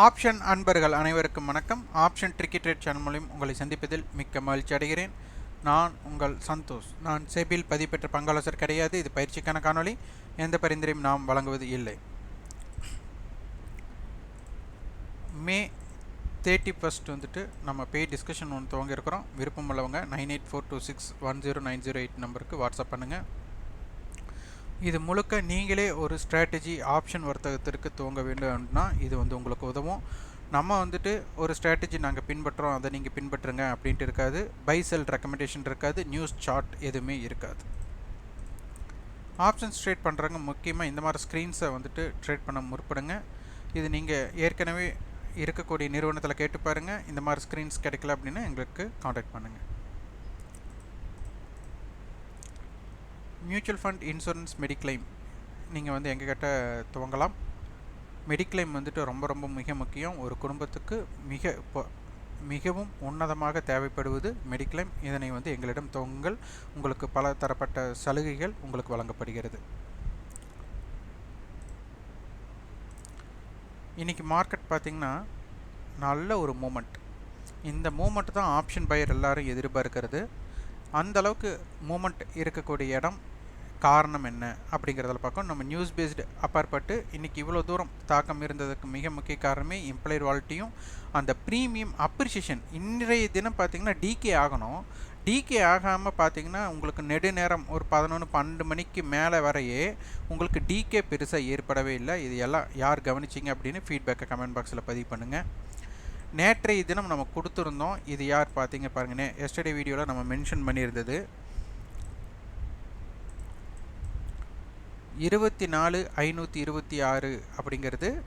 Option அன்பர்கள் அனைவருக்கும் வணக்கம். ஆப்ஷன் ட்ரிக்கெட் ரேட் சேனல் மூலம் உங்களை சந்திப்பதில் மிக்க மகிழ்ச்சி அடைகிறேன். நான் உங்கள் சந்தோஷ். நான் செபில் பதிப்பெற்ற பங்காளசர் கிடையாது. இது பயிற்சிக்கான காணொளி. எந்த பரிந்துரையும் நாம் வழங்குவது இல்லை. மே தேர்ட்டி ஃபஸ்ட் வந்துட்டு நம்ம பே டிஸ்கஷன் ஒன்று துவங்கியிருக்கிறோம் விருப்பம் உள்ளவங்க nine eight four two six one zero nine zero eight நம்பருக்கு வாட்ஸ்அப் பண்ணுங்கள் இது முழுக்க நீங்களே ஒரு ஸ்ட்ராட்டஜி ஆப்ஷன் வர்த்தகத்திற்கு துவங்க வேண்டும்னா இது வந்து உங்களுக்கு உதவும். நம்ம வந்துட்டு ஒரு ஸ்ட்ராட்டஜி நாங்கள் பின்பற்றுறோம் அதை நீங்கள் பின்பற்றுங்க அப்படின்ட்டு இருக்காது. பை செல் ரெக்கமெண்டேஷன் இருக்காது. நியூஸ் சார்ட் எதுவுமே இருக்காது. ஆப்ஷன்ஸ் ட்ரேட் பண்ணுறவங்க முக்கியமாக இந்த மாதிரி ஸ்க்ரீன்ஸை வந்துட்டு ட்ரேட் பண்ண முற்படுங்க. இது நீங்கள் ஏற்கனவே இருக்கக்கூடிய நிறுவனத்தில் கேட்டு பாருங்கள் இந்த மாதிரி ஸ்க்ரீன்ஸ் கிடைக்கல அப்படின்னா எங்களுக்கு காண்டாக்ட் பண்ணுங்கள் மியூச்சுவல் ஃபண்ட் இன்சூரன்ஸ் மெடிக்ளைம் நீங்கள் வந்து எங்ககிட்ட துவங்கலாம். மெடிக்ளைம் வந்துட்டு ரொம்ப ரொம்ப மிக முக்கியம். ஒரு குடும்பத்துக்கு மிக இப்போ மிகவும் உன்னதமாக தேவைப்படுவது மெடிக்ளைம் இதனை வந்து எங்களிடம் துவங்குங்கள். உங்களுக்கு பல தரப்பட்ட சலுகைகள் உங்களுக்கு வழங்கப்படுகிறது. இன்றைக்கி மார்க்கெட் பார்த்திங்கன்னா நல்ல ஒரு மூமெண்ட் இந்த மூமெண்ட் தான் ஆப்ஷன் பையர் எல்லாரும் எதிர்பார்க்கிறது. அந்த அளவுக்கு மூமெண்ட் இருக்கக்கூடிய இடம் காரணம் என்ன அப்படிங்கிறதில் பார்க்கணும். நம்ம நியூஸ் பேஸ்டு அப்பாற்பட்டு இன்றைக்கி இவ்வளோ தூரம் தாக்கம் இருந்ததுக்கு மிக முக்கிய காரணமே எம்ப்ளாயர் வாலிட்டியும் அந்த ப்ரீமியம் அப்ரிசியேஷன் இன்றைய தினம் பார்த்திங்கன்னா டிகே ஆகணும். டிகே ஆகாமல் பார்த்தீங்கன்னா உங்களுக்கு நெடுநேரம் ஒரு பதினொன்று பன்னெண்டு மணிக்கு மேலே வரையே உங்களுக்கு டிகே பெருசாக ஏற்படவே இல்லை. இது எல்லாம் யார் கவனிச்சிங்க அப்படின்னு ஃபீட்பேக்கை கமெண்ட் பாக்ஸில் பதிவு பண்ணுங்கள் நேற்றைய தினம் நம்ம கொடுத்துருந்தோம். இது யார் பார்த்தீங்க பாருங்கள் எஸ்டர்டே வீடியோவில் நம்ம மென்ஷன் பண்ணியிருந்தது. இருபத்தி நாலு ஐநூற்றி இருபத்தி ஆறு அப்படிங்கிறது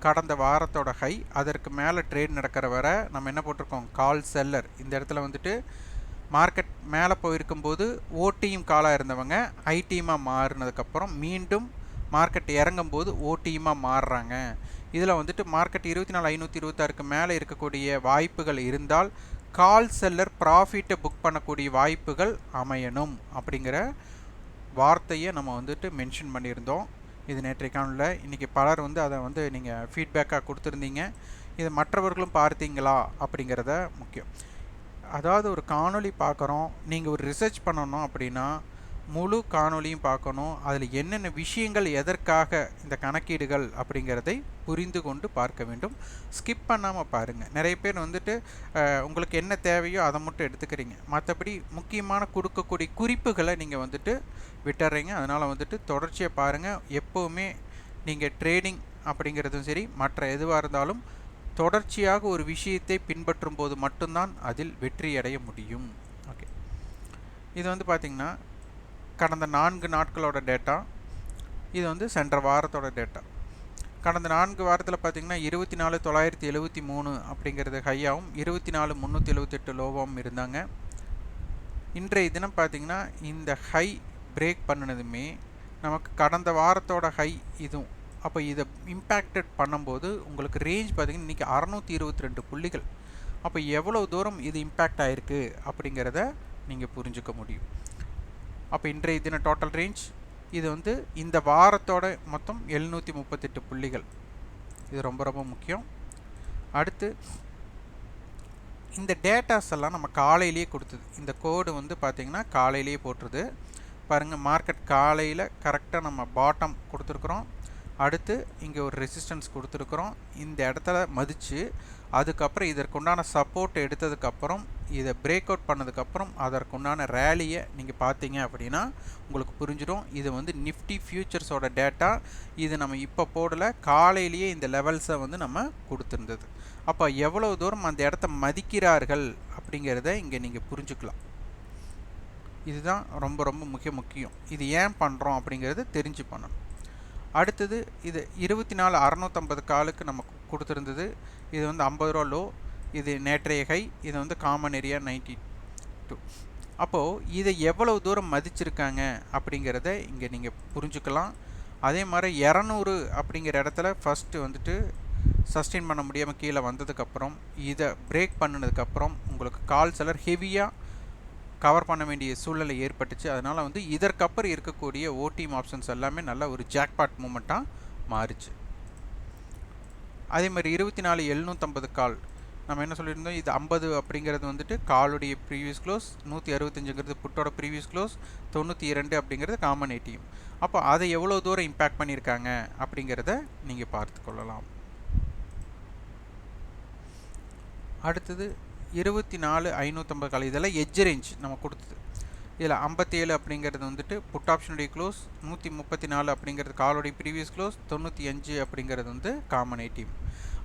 கடந்த வாரத்தோட ஹை அதற்கு மேலே ட்ரேட் நடக்கிற வர நம்ம என்ன போட்டிருக்கோம்? கால் செல்லர் இந்த இடத்துல வந்துட்டு மார்க்கெட் மேலே போயிருக்கும்போது ஓடியும் காலாக இருந்தவங்க ஐடிஎமாக மாறினதுக்கப்புறம் மீண்டும் மார்க்கெட் இறங்கும்போது ஓடிஎமாக மாறுறாங்க. இதில் வந்துட்டு மார்க்கெட் இருபத்தி நாலு ஐநூற்றி இருபத்தாறுக்கு மேலே இருக்கக்கூடிய வாய்ப்புகள் இருந்தால் கால் செல்லர் ப்ராஃபிட்டை புக் பண்ணக்கூடிய வாய்ப்புகள் அமையணும் அப்படிங்கிற வார்த்தையை நம்ம வந்துட்டு மென்ஷன் பண்ணியிருந்தோம். இது நேற்றைய காணொலியில் இன்றைக்கி பலர் வந்து அதை வந்து நீங்கள் ஃபீட்பேக்காக கொடுத்துருந்தீங்க. இது மற்றவர்களும் பார்த்தீங்களா? அப்படிங்கிறத முக்கியம். அதாவது ஒரு காணொளி பார்க்குறோம். நீங்கள் ஒரு ரிசர்ச் பண்ணணும் அப்படின்னா முழு காணொளியும் பார்க்கணும். அதில் என்னென்ன விஷயங்கள் எதற்காக இந்த கணக்கீடுகள் அப்படிங்கிறதை புரிந்து கொண்டு பார்க்க வேண்டும். ஸ்கிப் பண்ணாமல் பாருங்கள் நிறைய பேர் வந்துட்டு உங்களுக்கு என்ன தேவையோ அதை மட்டும் எடுத்துக்கிறீங்க. மற்றபடி முக்கியமான கொடுக்கக்கூடிய குறிப்புகளை நீங்கள் வந்துட்டு விட்டுறீங்க. அதனால் வந்துட்டு தொடர்ச்சியை பாருங்கள் எப்போவுமே நீங்கள் ட்ரேடிங் அப்படிங்கிறதும் சரி மற்ற எதுவாக இருந்தாலும் தொடர்ச்சியாக ஒரு விஷயத்தை பின்பற்றும் போது மட்டும்தான் அதில் வெற்றி அடைய முடியும். ஓகே இது வந்து பார்த்திங்கன்னா கடந்த நான்கு நாட்களோட டேட்டா இது வந்து சென்ற வாரத்தோட டேட்டா கடந்த நான்கு வாரத்தில் பார்த்திங்கன்னா இருபத்தி நாலு தொள்ளாயிரத்தி எழுபத்தி மூணு அப்படிங்கிறது ஹையாகவும் இருபத்தி நாலு முந்நூற்றி எழுபத்தெட்டு லோவாகவும் இருந்தாங்க. இன்றைய தினம் பார்த்திங்கன்னா இந்த ஹை பிரேக் பண்ணினதுமே நமக்கு கடந்த வாரத்தோட ஹை இதுவும். அப்போ இதை இம்பேக்டட் பண்ணும்போது உங்களுக்கு ரேஞ்ச் பார்த்திங்கன்னா இன்றைக்கி அறநூற்றி இருபத்தி ரெண்டு புள்ளிகள். அப்போ எவ்வளோ தூரம் இது இம்பேக்ட் ஆகிருக்கு அப்படிங்கிறத நீங்கள் புரிஞ்சுக்க முடியும். அப்போ இன்றைய தின டோட்டல் ரேஞ்ச் இது வந்து இந்த வாரத்தோட மொத்தம் எழுநூற்றி முப்பத்தெட்டு புள்ளிகள். இது ரொம்ப ரொம்ப முக்கியம். அடுத்து இந்த டேட்டாஸ் எல்லாம் நம்ம காலையிலேயே கொடுத்தது. இந்த கோடு வந்து பார்த்திங்கன்னா காலையிலேயே போட்டுருது. பாருங்கள் மார்க்கெட் காலையில் கரெக்டாக நம்ம பாட்டம் கொடுத்துருக்குறோம். அடுத்து இங்கே ஒரு ரெசிஸ்டன்ஸ் கொடுத்துருக்குறோம். இந்த இடத்துல மதித்து அதுக்கப்புறம் இதற்குண்டான சப்போர்ட் எடுத்ததுக்கப்புறம் இதை பிரேக் அவுட் பண்ணதுக்கப்புறம் அதற்குண்டான ரேலியை நீங்கள் பார்த்தீங்க அப்படின்னா உங்களுக்கு புரிஞ்சிடும். இது வந்து நிஃப்டி ஃபியூச்சர்ஸோட டேட்டா இது நம்ம இப்போ போடலை காலையிலேயே இந்த லெவல்ஸை வந்து நம்ம கொடுத்துருந்தது. அப்போ எவ்வளோ தூரம் அந்த இடத்த மதிக்கிறார்கள் அப்படிங்கிறத இங்கே நீங்கள் புரிஞ்சுக்கலாம். இதுதான் ரொம்ப ரொம்ப முக்கிய முக்கியம். இது ஏன் பண்ணுறோம் அப்படிங்கிறது தெரிஞ்சு பண்ணணும் அடுத்தது இது இருபத்தி நாலு அறநூற்றம்பது காலுக்கு நமக்கு கொடுத்துருந்தது. இது வந்து ஐம்பது ரூபா லோ. இது நேற்றைய ஹை. இது வந்து காமன் ஏரியா நைன்டி டூ அப்போது இதை எவ்வளவு தூரம் மதிச்சிருக்காங்க அப்படிங்கிறத இங்கே நீங்கள் புரிஞ்சுக்கலாம். அதே மாதிரி இரநூறு அப்படிங்கிற இடத்துல ஃபஸ்ட்டு வந்துட்டு சஸ்டெயின் பண்ண முடியாமல் கீழே வந்ததுக்கப்புறம் இதை பிரேக் பண்ணினதுக்கப்புறம் உங்களுக்கு கால் செலர் ஹெவியாக கவர் பண்ண வேண்டிய சூழ்நிலை ஏற்பட்டுச்சு. அதனால் வந்து இதற்கப்புறம் இருக்கக்கூடிய ஓடிஎம் ஆப்ஷன்ஸ் எல்லாமே நல்ல ஒரு ஜாக்பாட் மூமெண்ட்டாக மாறிச்சு. அதே மாதிரி இருபத்தி நாலு எழுநூற்றம்பது கால். நம்ம என்ன சொல்லியிருந்தோம்? இது ஐம்பது அப்படிங்கிறது வந்துட்டு காலுடைய ப்ரீவியஸ் க்ளோஸ் நூற்றி அறுபத்தஞ்சுங்கிறது புட்டோட ப்ரீவியஸ் க்ளோஸ் தொண்ணூற்றி இரண்டு அப்படிங்கிறது காமன் ஏடிஎம் அப்போ அதை எவ்வளோ தூரம் இம்பேக்ட் பண்ணியிருக்காங்க அப்படிங்கிறத நீங்கள் பார்த்து கொள்ளலாம். அடுத்தது இருபத்தி நாலு ஐநூற்றம்பது கால். இதெல்லாம் எஜ் ரேஞ்ச் நம்ம கொடுத்தது. இதில் ஐம்பத்தி ஏழு அப்படிங்கிறது வந்துட்டு புட் ஆப்ஷனுடைய க்ளோஸ் நூற்றி முப்பத்தி நாலு அப்படிங்கிறது காலோடைய ப்ரீவியஸ் க்ளோஸ் தொண்ணூற்றி அஞ்சு அப்படிங்கிறது வந்து காமன் ஏடிஎம்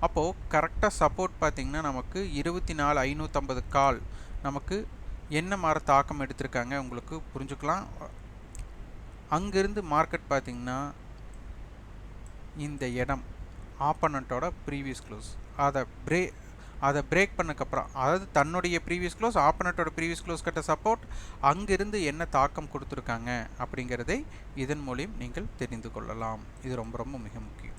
அப்போது கரெக்டாக சப்போர்ட் பார்த்திங்கன்னா நமக்கு இருபத்தி நாலு ஐநூற்றம்பது கால் நமக்கு என்ன மாதிரி தாக்கம் எடுத்திருக்காங்க உங்களுக்கு புரிஞ்சுக்கலாம். அங்கேருந்து மார்க்கெட் பார்த்திங்கன்னா இந்த இடம் ஆப்பனண்ட்டோட ப்ரீவியஸ் க்ளோஸ் அதை பிரே அதை பிரேக் பண்ணக்கப்புறம் அதாவது தன்னுடைய ப்ரீவியஸ் க்ளோஸ் ஆப்பனட்டோட ப்ரீவியஸ் க்ளோஸ் கட்ட சப்போர்ட் அங்கிருந்து என்ன தாக்கம் கொடுத்துருக்காங்க அப்படிங்கிறதை இதன் மூலியம் நீங்கள் தெரிந்து கொள்ளலாம். இது ரொம்ப ரொம்ப மிக முக்கியம்.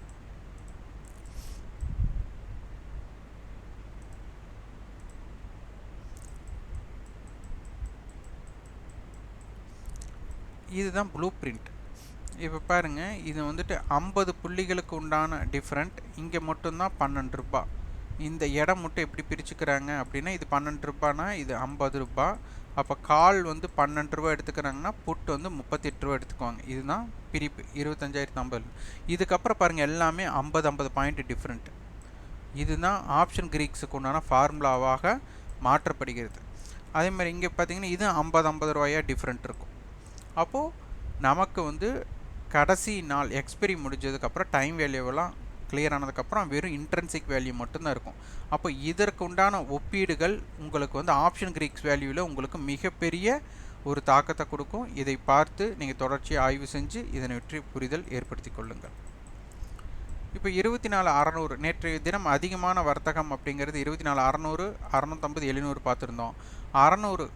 இதுதான் ப்ளூ பிரிண்ட் இப்போ பாருங்கள் இது வந்துட்டு ஐம்பது புள்ளிகளுக்கு உண்டான டிஃப்ரெண்ட் இங்கே மட்டும்தான் பன்னெண்டு ரூபாய். இந்த இடம் மட்டும் எப்படி பிரிச்சுக்கிறாங்க அப்படின்னா இது பன்னெண்டு ரூபானா இது ஐம்பது ரூபா. அப்போ கால் வந்து பன்னெண்டு ரூபா எடுத்துக்கிறாங்கன்னா புட்டு வந்து முப்பத்தெட்டு ரூபா எடுத்துக்குவாங்க. இதுதான் பிரிப்பு. இருபத்தஞ்சாயிரத்து ஐம்பது இதுக்கப்புறம் பாருங்கள் எல்லாமே ஐம்பது ஐம்பது பாயிண்ட் டிஃப்ரெண்ட் இதுதான் ஆப்ஷன் கிரீக்ஸுக்கு உண்டான ஃபார்முலாவாக மாற்றப்படுகிறது. அதே மாதிரி இங்கே பார்த்தீங்கன்னா இது ஐம்பது ஐம்பது ரூபாயாக டிஃப்ரெண்ட் இருக்கும். அப்போது நமக்கு வந்து கடைசி நாள் எக்ஸ்பெரி முடிஞ்சதுக்கப்புறம் டைம் வேல்யூவெல்லாம் கிளியர் ஆனதுக்கப்புறம் வெறும் இன்ட்ரென்சிக் வேல்யூ மட்டும்தான் இருக்கும். அப்போ இதற்கு உண்டான ஒப்பீடுகள் உங்களுக்கு வந்து ஆப்ஷன் கிரீக்ஸ் வேல்யூவில் உங்களுக்கு மிகப்பெரிய ஒரு தாக்கத்தை கொடுக்கும். இதை பார்த்து நீங்கள் தொடர்ச்சியாக ஆய்வு செஞ்சு இதனை வெற்றி புரிதல் ஏற்படுத்தி கொள்ளுங்கள். இப்போ இருபத்தி நாலு அறநூறு நேற்றைய தினம் அதிகமான வர்த்தகம் அப்படிங்கிறது இருபத்தி நாலு அறநூறு அறநூற்றம்பது எழுநூறு பார்த்துருந்தோம். அறநூறு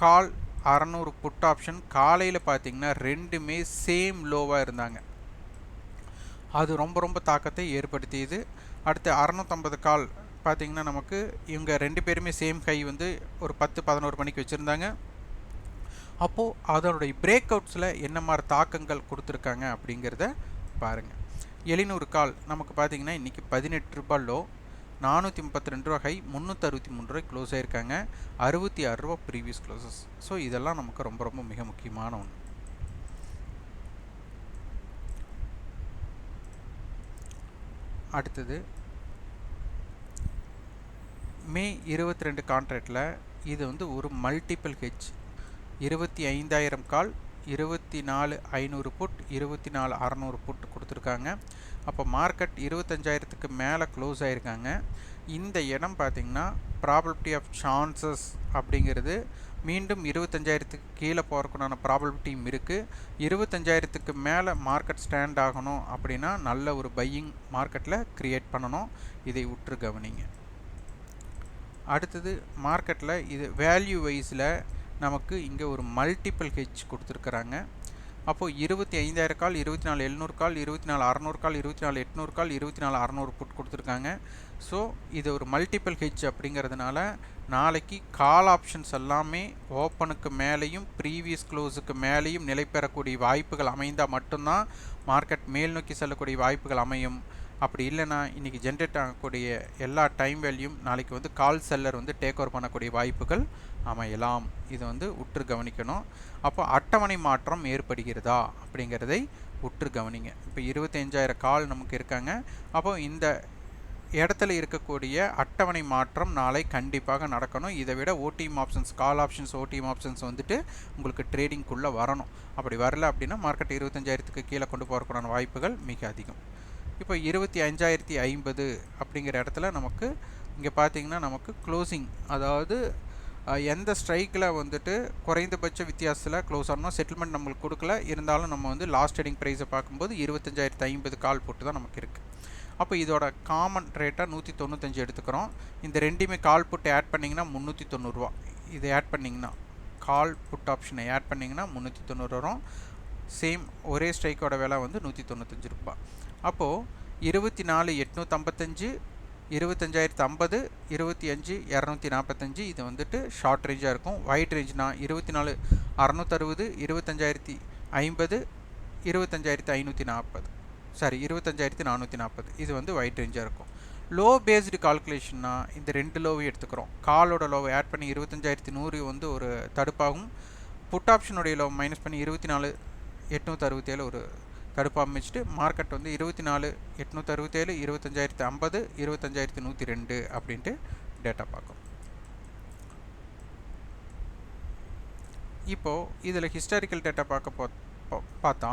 கால் அறநூறு புட் ஆப்ஷன் காலையில் பார்த்தீங்கன்னா ரெண்டுமே சேம் லோவாக இருந்தாங்க. அது ரொம்ப ரொம்ப தாக்கத்தை ஏற்படுத்தியது. அடுத்து அறநூற்றம்பது கால் பார்த்திங்கன்னா நமக்கு இவங்க ரெண்டு பேருமே சேம் கை வந்து ஒரு பத்து பதினோரு மணிக்கு வச்சுருந்தாங்க. அப்போது அதனுடைய பிரேக் அவுட்ஸில் என்ன மாதிரி தாக்கங்கள் கொடுத்துருக்காங்க அப்படிங்கிறத பாருங்கள் எழுநூறு கால் நமக்கு பார்த்திங்கன்னா இன்றைக்கி பதினெட்டு ரூபாய் லோ நானூற்றி முப்பத்தி ரெண்டு ரூபா ஹை முந்நூற்றி அறுபத்தி மூணு ரூபாய் க்ளோஸ் ஆகிருக்காங்க அறுபத்தி ஆறு ரூபா ப்ரீவியஸ் க்ளோசஸ் ஸோ இதெல்லாம் நமக்கு ரொம்ப ரொம்ப மிக முக்கியமான ஒன்று அடுத்தது மே இருபத்தி ரெண்டு கான்ட்ராக்டில் இது வந்து ஒரு மல்டிபிள் ஹெச் இருபத்தி ஐந்தாயிரம் கால் இருபத்தி நாலு ஐநூறு புட் இருபத்தி நாலு அறநூறு புட் கொடுத்துருக்காங்க. அப்போ மார்க்கெட் இருபத்தஞ்சாயிரத்துக்கு மேலே க்ளோஸ் ஆகிருக்காங்க இந்த இடம் பார்த்திங்கன்னா ப்ராபபிலிட்டி ஆஃப் சான்சஸ் அப்படிங்கிறது மீண்டும் இருபத்தஞ்சாயிரத்துக்கு கீழே போகிறக்குண்டான ப்ராபபிலிட்டியும் இருக்குது இருபத்தஞ்சாயிரத்துக்கு மேலே மார்க்கெட் ஸ்டாண்ட் ஆகணும் அப்படின்னா நல்ல ஒரு பையிங் மார்க்கெட்டில் க்ரியேட் பண்ணணும். இதை உற்று கவனிங்க. அடுத்தது மார்க்கெட்டில் இது வேல்யூ வைஸில் நமக்கு இங்கே ஒரு மல்டிபிள் ஹெச் கொடுத்துருக்குறாங்க. அப்போது இருபத்தி ஐந்தாயிரம் கால் இருபத்தி நாலு எழுநூறு கால் இருபத்தி நாலு அறநூறு கால் இருபத்தி நாலு எட்நூறு கால் இருபத்தி நாலு அறநூறு புட் கொடுத்துருக்காங்க. ஸோ இது ஒரு மல்டிபிள் ஹெச் அப்படிங்கிறதுனால நாளைக்கு கால் ஆப்ஷன்ஸ் எல்லாமே ஓப்பனுக்கு மேலேயும் ப்ரீவியஸ் க்ளோஸுக்கு மேலேயும் நிலை பெறக்கூடிய வாய்ப்புகள் அமைந்தால் மட்டும்தான் மார்க்கெட் மேல் நோக்கி செல்லக்கூடிய வாய்ப்புகள் அமையும். அப்படி இல்லைனா இன்றைக்கி ஜென்ரேட் ஆகக்கூடிய எல்லா டைம் வேல்யூம் நாளைக்கு வந்து கால் செல்லர் வந்து டேக் ஓவர் பண்ணக்கூடிய வாய்ப்புகள் அமையலாம். இது வந்து உற்று கவனிக்கணும். அப்போ அட்டவணை மாற்றம் ஏற்படுகிறதா அப்படிங்கிறதை உற்று கவனிங்க. இப்போ இருபத்தஞ்சாயிரம் கால் நமக்கு இருக்காங்க. அப்போ இந்த இடத்துல இருக்கக்கூடிய அட்டவணை மாற்றம் நாளை கண்டிப்பாக நடக்கணும். இதை விட OTM options call options OTM options வந்துட்டு உங்களுக்கு ட்ரேடிங்குள்ளே வரணும். அப்படி வரல அப்படின்னா மார்க்கெட் இருபத்தஞ்சாயிரத்துக்கு கீழே கொண்டு போகிறதுக்கான வாய்ப்புகள் மிக அதிகம். இப்போ இருபத்தி அஞ்சாயிரத்தி ஐம்பது அப்படிங்கிற இடத்துல நமக்கு இங்கே பார்த்தீங்கன்னா நமக்கு க்ளோசிங் அதாவது எந்த ஸ்ட்ரைக்கில் வந்துட்டு குறைந்தபட்ச வித்தியாசத்தில் க்ளோஸ் ஆனோம் செட்டில்மெண்ட் நம்மளுக்கு கொடுக்கல. இருந்தாலும் நம்ம வந்து லாஸ்ட் ட்ரேடிங் ப்ரைஸை பார்க்கும்போது இருபத்தஞ்சாயிரத்தி ஐம்பது கால் போட்டு தான் நமக்கு இருக்குது அப்போ இதோட காமன் ரேட்டாக நூற்றி தொண்ணூத்தஞ்சு எடுத்துக்கிறோம். இந்த ரெண்டுமே கால் புட்டு ஆட் பண்ணிங்கன்னா முந்நூற்றி தொண்ணூறுரூவா இதை ஆட் பண்ணிங்கன்னா கால் புட் ஆப்ஷனை ஆட் பண்ணிங்கன்னா முந்நூற்றி தொண்ணூறு வரும். சேம் ஒரே ஸ்ட்ரைக்கோட விலை வந்து நூற்றி தொண்ணூத்தஞ்சு ரூபா. அப்போது இருபத்தி நாலு எட்நூற்றம்பத்தஞ்சு இருபத்தஞ்சாயிரத்து ஐம்பது இருபத்தி அஞ்சு இரநூத்தி நாற்பத்தஞ்சு இது வந்துட்டு ஷார்ட் ரேஞ்சாக இருக்கும். ஒயிட் ரேஞ்ச்னா இருபத்தி நாலு அறநூற்றறுபது இருபத்தஞ்சாயிரத்தி ஐம்பது இருபத்தஞ்சாயிரத்தி ஐநூற்றி நாற்பது சாரி இருபத்தஞ்சாயிரத்தி நானூற்றி நாற்பது இது வந்து ஒயிட் ரேஞ்சாக இருக்கும். லோ பேஸ்டு கால்குலேஷன்னா இந்த ரெண்டு லோவையும் எடுத்துக்கிறோம். காலோட லோவை ஆட் பண்ணி இருபத்தஞ்சாயிரத்தி நூறு வந்து ஒரு தடுப்பாகும். புட் ஆப்ஷனுடைய லோ மைனஸ் பண்ணி இருபத்தி நாலு எட்நூற்றி அறுபத்தேழு ஒரு தடுப்பு அமைச்சிட்டு மார்க்கெட் வந்து இருபத்தி நாலு எட்நூற்றி அறுபத்தேழு இருபத்தஞ்சாயிரத்து ஐம்பது இருபத்தஞ்சாயிரத்து நூற்றி ரெண்டு அப்படின்ட்டு டேட்டா பார்க்கும். இப்போது இதில் ஹிஸ்டாரிக்கல் டேட்டா பார்க்க போ பார்த்தா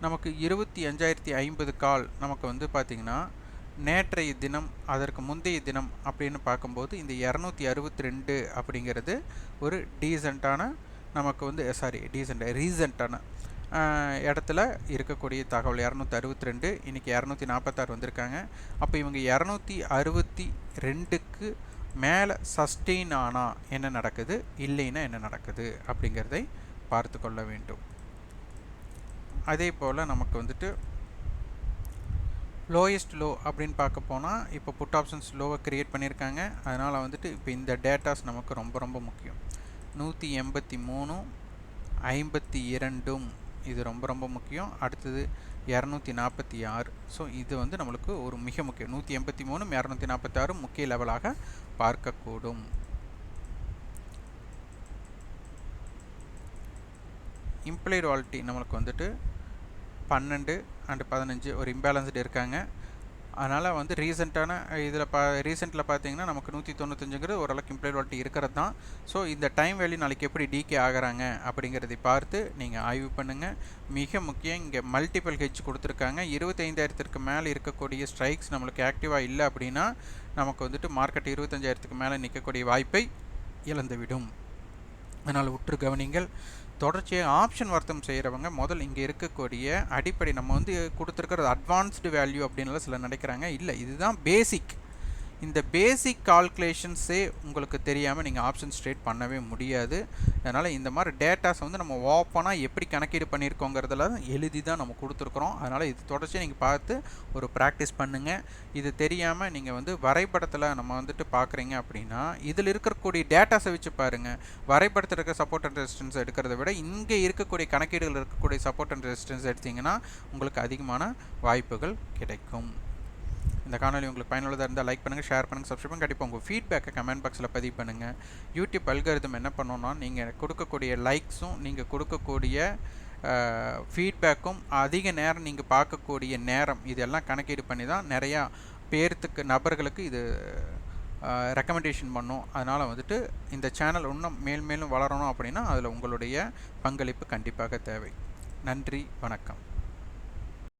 நமக்கு இருபத்தி அஞ்சாயிரத்தி ஐம்பது கால் நமக்கு வந்து பார்த்திங்கன்னா நேற்றைய தினம் அதற்கு முந்தைய தினம் அப்படின்னு பார்க்கும்போது இந்த இரநூத்தி அறுபத்தி ரெண்டு அப்படிங்கிறது ஒரு டீசெண்டான நமக்கு வந்து சாரி டீசெண்ட் ரீசெண்டான இடத்துல இருக்கக்கூடிய தகவல் இரநூத்தி அறுபத்தி ரெண்டு இன்றைக்கி இரநூத்தி நாற்பத்தாறு வந்திருக்காங்க. அப்போ இவங்க இரநூத்தி அறுபத்தி ரெண்டுக்கு மேலே சஸ்டெயின் ஆனால் என்ன நடக்குது? இல்லைன்னா என்ன நடக்குது? அப்படிங்கிறதை பார்த்து கொள்ள வேண்டும். அதே போல் நமக்கு வந்துட்டு லோயஸ்ட் லோ அப்படின்னு பார்க்க போனால் இப்போ புட் ஆப்ஷன்ஸ் லோவை க்ரியேட் பண்ணியிருக்காங்க. அதனால் வந்துட்டு இப்போ இந்த டேட்டாஸ் நமக்கு ரொம்ப ரொம்ப முக்கியம். நூற்றி எண்பத்தி மூணும் ஐம்பத்தி இரண்டும் இது ரொம்ப ரொம்ப முக்கியம். அடுத்தது இரநூத்தி நாற்பத்தி ஆறு ஸோ இது வந்து நம்மளுக்கு ஒரு மிக முக்கியம். நூற்றி எண்பத்தி மூணு இரநூத்தி நாற்பத்தி ஆறு முக்கிய லெவலாக பார்க்கக்கூடும். இம்ப்ளைடு வாலிட்டி நம்மளுக்கு வந்துட்டு பன்னெண்டு அண்டு பதினஞ்சு ஒரு இம்பேலன்ஸ்டு இருக்காங்க. அதனால் வந்து ரீசெண்டான இதில் பா ரீசெண்டில் பார்த்தீங்கன்னா நமக்கு நூற்றி தொண்ணூத்தஞ்சுங்கிறது ஓரளவுக்கு இம்ப்ளைட் இருக்கிறது தான். ஸோ இந்த டைம் வேல்யூ நாளைக்கு எப்படி டிகே ஆகிறாங்க அப்படிங்கிறதை பார்த்து நீங்கள் ஆய்வு பண்ணுங்கள் மிக முக்கியம் இங்கே மல்டிபிள் ஹெச் கொடுத்துருக்காங்க. இருபத்தைந்தாயிரத்திற்கு மேலே இருக்கக்கூடிய ஸ்ட்ரைக்ஸ் நம்மளுக்கு ஆக்டிவாக இல்லை அப்படின்னா நமக்கு வந்துட்டு மார்க்கெட் இருபத்தஞ்சாயிரத்துக்கு மேலே நிற்கக்கூடிய வாய்ப்பை இழந்துவிடும். அதனால் உற்று கவனிங்கள். தொடர்ச்சியாக ஆப்ஷன் வர்த்தகம் செய்கிறவங்க முதல் இங்கே இருக்கக்கூடிய அடிப்படை நம்ம வந்து கொடுத்துருக்கிறது அட்வான்ஸ்டு வேல்யூ அப்படின்லாம் சில நினைக்கிறாங்க. இல்லை இதுதான் பேசிக் இந்த பேசிக் கால்குலேஷன்ஸே உங்களுக்கு தெரியாமல் நீங்கள் ஆப்ஷன் ஸ்ட்ரேட் பண்ணவே முடியாது. அதனால் இந்த மாதிரி டேட்டாஸ் வந்து நம்ம ஓப்பனாக எப்படி கணக்கீடு பண்ணியிருக்கோங்கிறதுல எழுதி தான் நம்ம கொடுத்துருக்குறோம். அதனால் இது தொடர்ச்சி நீங்கள் பார்த்து ஒரு ப்ராக்டிஸ் பண்ணுங்கள் இது தெரியாமல் நீங்கள் வந்து வரைபடத்தில் நம்ம வந்துட்டு பார்க்குறீங்க அப்படின்னா இதில் இருக்கக்கூடிய டேட்டாஸை வச்சு பாருங்கள் வரைபடத்தில் இருக்க சப்போர்ட் அண்ட் ரெசிஸ்டன்ஸ் எடுக்கிறத விட இங்கே இருக்கக்கூடிய கணக்கீடுகள் இருக்கக்கூடிய சப்போர்ட் அண்ட் ரெசிஸ்டன்ஸ் எடுத்திங்கன்னா உங்களுக்கு அதிகமான வாய்ப்புகள் கிடைக்கும். இந்த காணொலி உங்களுக்கு பயனுள்ளதாக இருந்தால் லைக் பண்ணுங்கள் ஷேர் பண்ணுங்கள் சப்ஸ்கிரைப் பண்ணுங்கள் கண்டிப்பாக உங்கள் ஃபீட்பேக்கை கமெண்ட் பாக்ஸில் பதிவு பண்ணுங்கள் யூடியூப் அல்கரிதம் என்ன பண்ணோன்னா நீங்கள் கொடுக்கக்கூடிய லைக்ஸும் நீங்கள் கொடுக்கக்கூடிய ஃபீட்பேக்கும் அதிக நேரம் நீங்கள் பார்க்கக்கூடிய நேரம் இதெல்லாம் கணக்கீடு பண்ணி தான் நிறையா பேர்த்துக்கு நபர்களுக்கு இது ரெக்கமெண்டேஷன் பண்ணும். அதனால் வந்துட்டு இந்த சேனல் இன்னும் மேல் மேலும் வளரணும் அப்படின்னா அதில் உங்களுடைய பங்களிப்பு கண்டிப்பாக தேவை. நன்றி வணக்கம்.